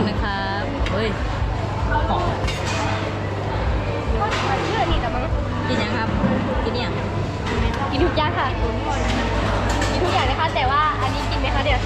น้องกุ้งนะครับเฮ้ยก็ถ่ายเชื่อนี่แต่มันกินยังครับ กินเนี่ยงกินทุกอย่างค่ะ กินทุกอย่างนะคะ แต่ว่าอันนี้กินไหมคะเดี๋ยว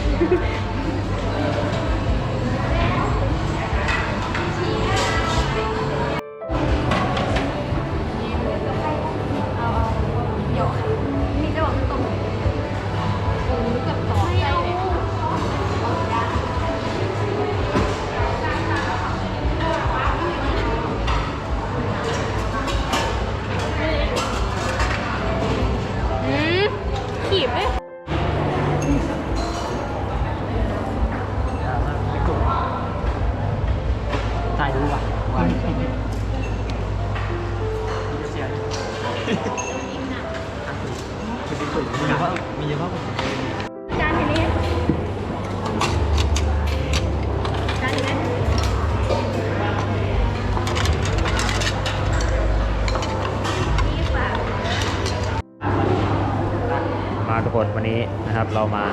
นะครับ เรามา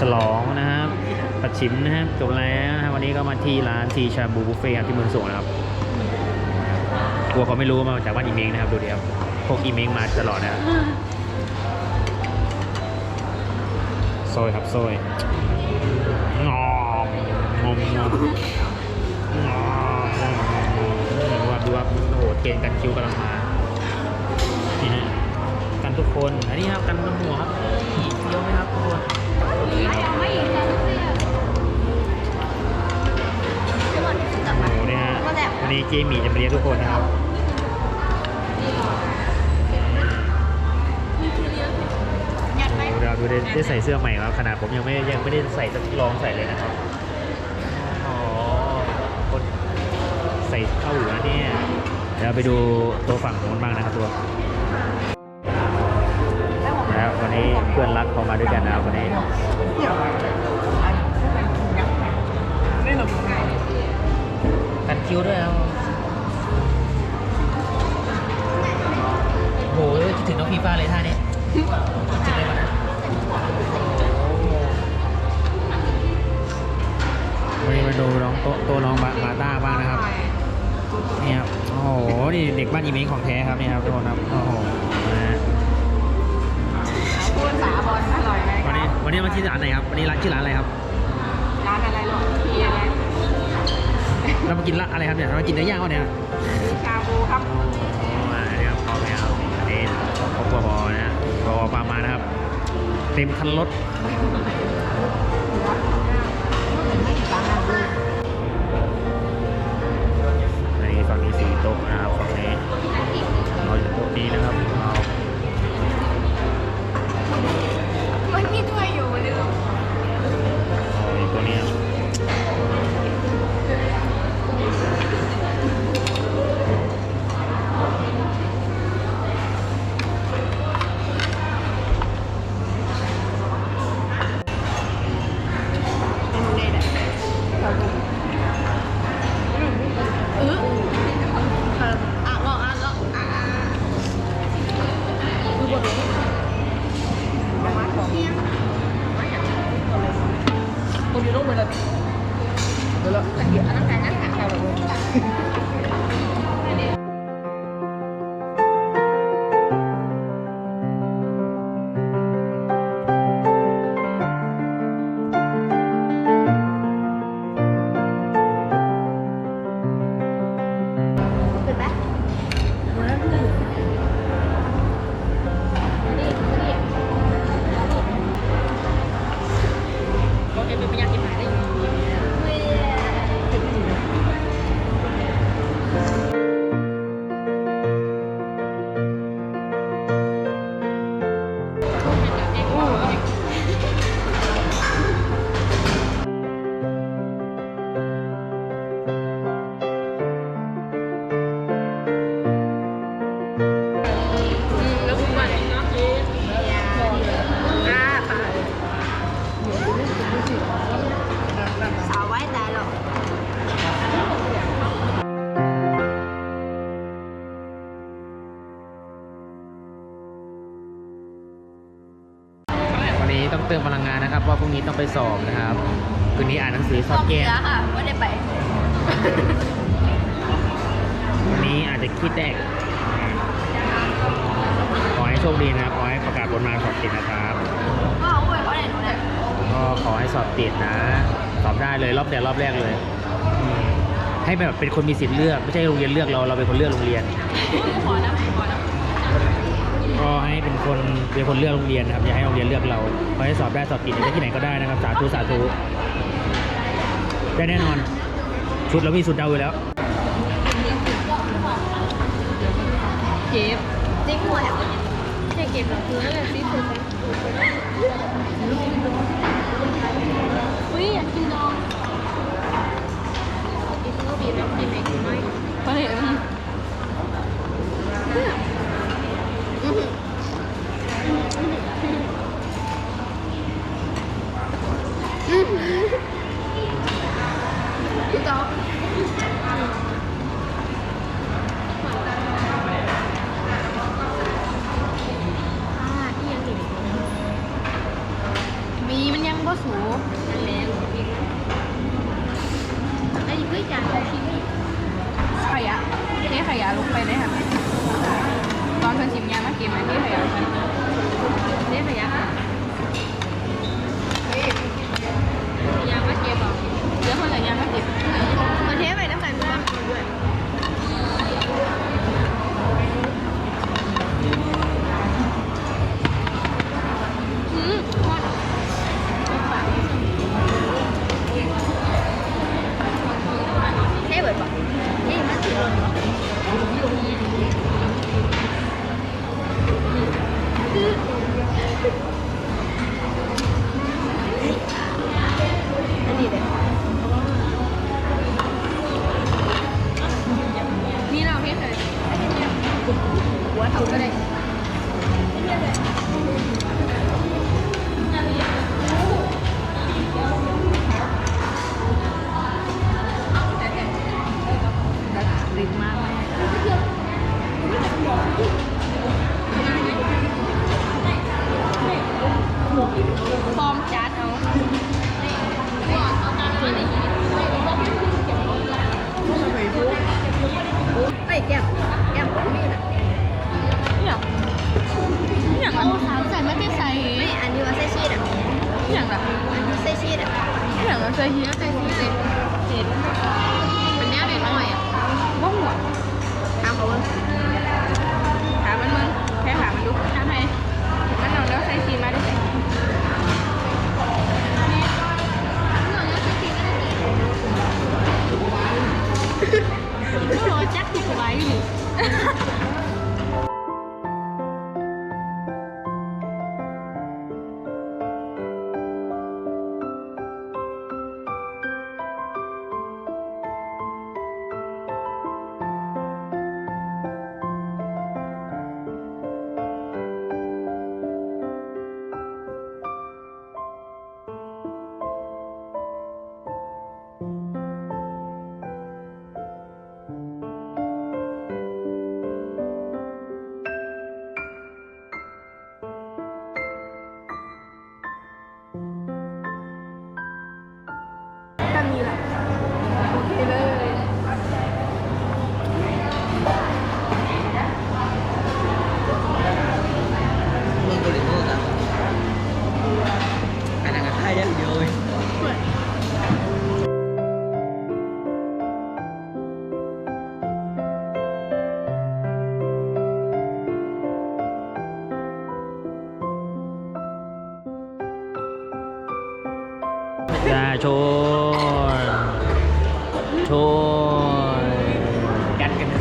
ฉลองนะครับปัดชิมนะครับจบแล้วนะครับวันนี้ก็มาที่ร้านทีชาบูบุฟเฟ่ครับที่เมืองสงนะครับกลัวเขาไม่รู้ว่ามาจากบ้านอีเมงนะครับดูดิครับพวกอีเมงมาตลอดนะครับโซยครับโซยงอมงอมงอมงอมดูว่าดูว่าโอ้โหเกณฑ์กันคิวกำลังมานี่ฮะกันทุก คน อันนี้ครับกันบนหัวครับนี่เฟี้ยวไหมครับทุกคนไม่เอาไม่อีกแล้วเสื้อโอ้เนี่ยฮะวันนี้เจมี่จะมาเรียนทุกคนนะครับยัดไหมดูเราดูได้ได้ใส่เสื้อใหม่แล้วขนาดผมยังไม่ยังไม่ได้ใส่สักลองใส่เลยนะครับอ๋อคนใส่เข้าอยู่นะเนี่ยเดี๋ยวไปดูตัวฝั่งของมันบ้างนะครับตัว นนี้เพื่อนรักเขามาด้วยกันนะครับวันนี้กันคิ้วด้วยครับโอ้โหคิดถึงน้องฟีฟ้าเลยท่านี้คิดถึงเลยวันนั้นวันนี้มาดูน้องโตตัวน้องบาบาต้าบ้างนะครับนี่ครับโอ้โหนี่เด็กบ้านอีเมงของแท้ครับนี่ครับทุกคนครับโอ้โห วันนี้วันนี้มาที่ร้านไหนครับ วันนี้ร้านชื่อร้านอะไรครับ ร้านอะไรหรอพี่อะไรเรามากินละอะไรครับเนี่ย เรามากินเนื้อย่างวะเนี่ยชาบูครับอ๋ออันนี้ครับพร้อมไหมครับอันนี้ครอบครัวพอนะฮะพอปามานะครับ เต็มคันรถอันนี้ฝั่งนี้สี่โต๊ะนะครับฝั่งนี้เราจะโต๊ะนี้นะครับเอา มันมีถ้วยอยู่ลืมเอตัวนี้ครับ เติมพลังงานนะครับเพราะพรุ่งนี้ต้องไปสอบนะครับ คืนนี้อ่านหนังสือสสออบบแก้เสือค่ะไม่ได้ไปวันนี้อาจจะคิดแตกขอให้โชคดีนะครับขอให้ประกาศผลมาสอบติดนะครับก็เอาไว้เพราะไหนหนูเนี่ยก็ขอให้สอบติดนะ สอบได้เลยรอบแต่รอบแรกเลยอืมให้แบบเป็นคนมีสิทธิ์เลือก ไม่ใช่โรงเรียนเลือกเราเราเป็นคนเลือกโรงเรียนขอนะขอนะก็ให้ เป็นคนเป็นคนเลือกโรงเรียนนะครับอย่าให้โรงเรียนเลือกเราขอให้สอบได้สอบติดได้ที่ไหนก็ได้นะครับสาธุสาธุได้แน่นอน ชุดเรามีสุดเดาอยู่แล้วเก็บจริงหัวเนี่ยเก็บแบบคืออะไรซีฟู้ดอุ้ยอยากกินดองกินก็บีบแล้วกินไหนกินไหม ถา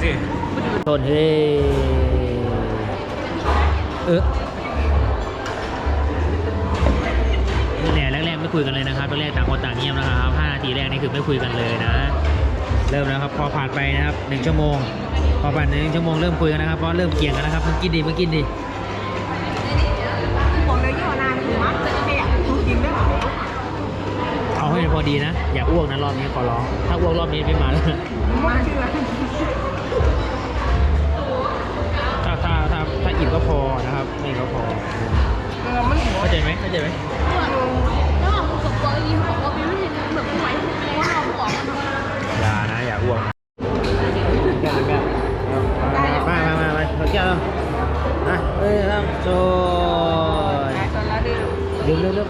Gắn cái gì? โชนเฮ้เออเนี่ยแรกๆไม่คุยกันเลยนะครับแรกๆต่างคนต่างเงียบนะครับ5นาทีแรกนี่คือไม่คุยกันเลยนะ เริ่มแล้วครับพอผ่านไปนะครับหนึ่งชั่วโมง พอผ่านหนึ่งชั่วโมงเริ่มคุยกันนะครับเพราะเริ่มเกี่ยงกันนะครับมึงกินดิมึงกินดิผมเลยยี่ห้อนานถือว่าแค่อยากกินด้วยเหรอเอาให้พอดีนะ อย่าอ้วกนะรอบนี้ขอร้อง ถ้าอ้วกรอบนี้ไม่มาแล้ว บก็พอนะครับนี่ก็พอเข้าใจไหมเข้าใจไหมระหว่างผมกับปอีเขาบอกว่าเป็นรุ่นเหมือนไหวแล้วเราบอกอย่านะอย่าอ้วกมามามามาเราเที่ยวนะเอ้ยครับโจดื่มเร็ว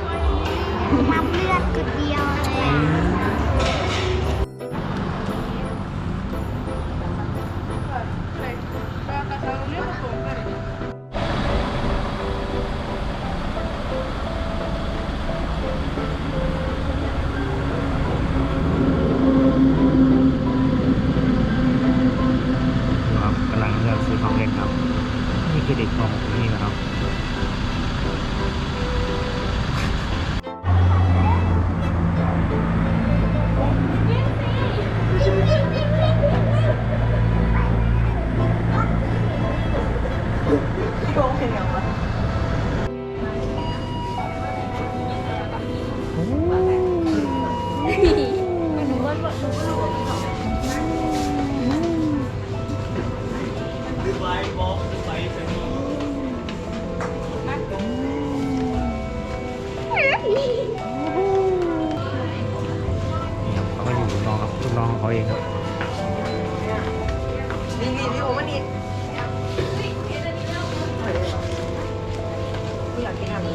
ลูกน้องครับลูกน้องของเขาเองครับนี่นี่พี่โอมันนี่อยากกินอะไร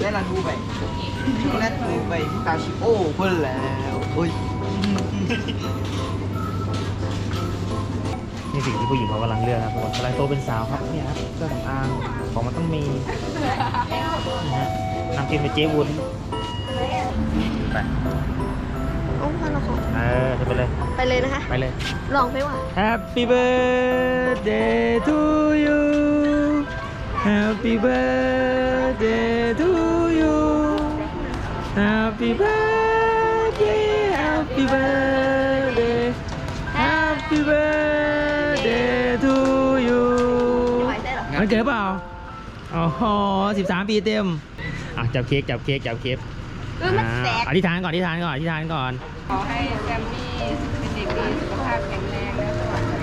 ได้รันดูไปช็อกโกแลตดูไปตาชิโอ้เพิ่นแล้วโอ้ยนี่ สิ่งที่ผู้หญิงเขากำลังเลือกครับผมกำลังโตเป็นสาวครับเนี่ยครับเครื่องสำอางของมันต้องมีนะฮะนำกินไปเจ๊วุ้นไปโอ้พอเราขอเออจะไปเลยไปเลยนะคะ ไปเลย ลองไหมวะ Happy birthday to you Happy birthday to you Happy birthday Happy birthday Happy birthday to you ไหวได้หรอมันเกิดเปล่าอ๋อสิบสามปีเต็ม อะจับเค้กจับเค้กจับเค้กเออมันแสบอ่าอธิษฐานก่อนอธิษฐานก่อนอธิษฐานก่อน ขอให้แซมมี่เป็นเด็กดีสุขภาพแข็งแรงและสวัสดี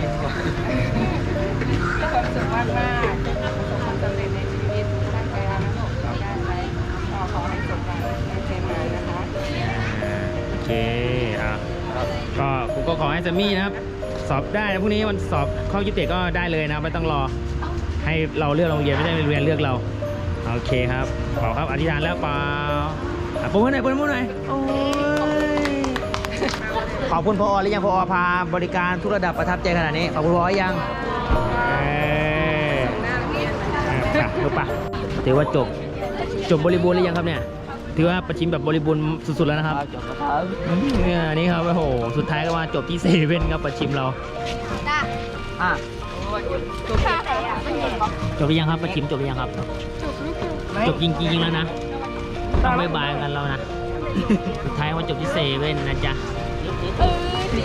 มีความสุขมากมากๆประสบความสำเร็จในชีวิตตั้งใจทำให้ผมได้ไหมก็ขอให้สมหวังในเจมานะคะ โอเค อะ ก็กูก็ขอให้แซมมี่นะครับ สอบได้พรุ่งนี้มันสอบเข้ายุติก็ได้เลยนะไม่ต้องรอ ให้เราเลือกโรงเรียนไม่ใช่โรงเรียนเลือกเราโอเคครับเปล่าครับอธิษฐานแล้วเปล่าอะปรบมือหน่อยปมือหน่อยโอ้ยขอบคุณพอหรือยังพอพาบริการทุกระดับประทับใจขนาดนี้ขอบคุณพอหรือยังเออไปดูปะถือว่าจบจบบริบูรณ์หรือยังครับเนี่ย ถือว่าประชิมแบบบริบูรณ์สุดๆแล้วนะครับจบแล้วครับอืมเนี่ยนี่ครับโอ้โหสุดท้ายก็มาจบที่เซเว่นครับประชิมเราจ้าอะค่าไหนอะมันเห็นจบหรือยังครับประชิมจบหรือยังครับ จบจริงๆแล้วนะต้องบายบายกันแล้วนะสุดท้ายมาจบที่เซเว่นนะจ๊ะ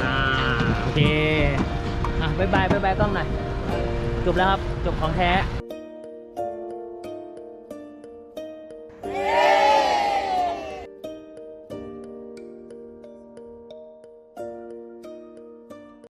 อ่าโอเคอะบายบายบายบายกล้องหน่อยจบแล้วครับจบของแท้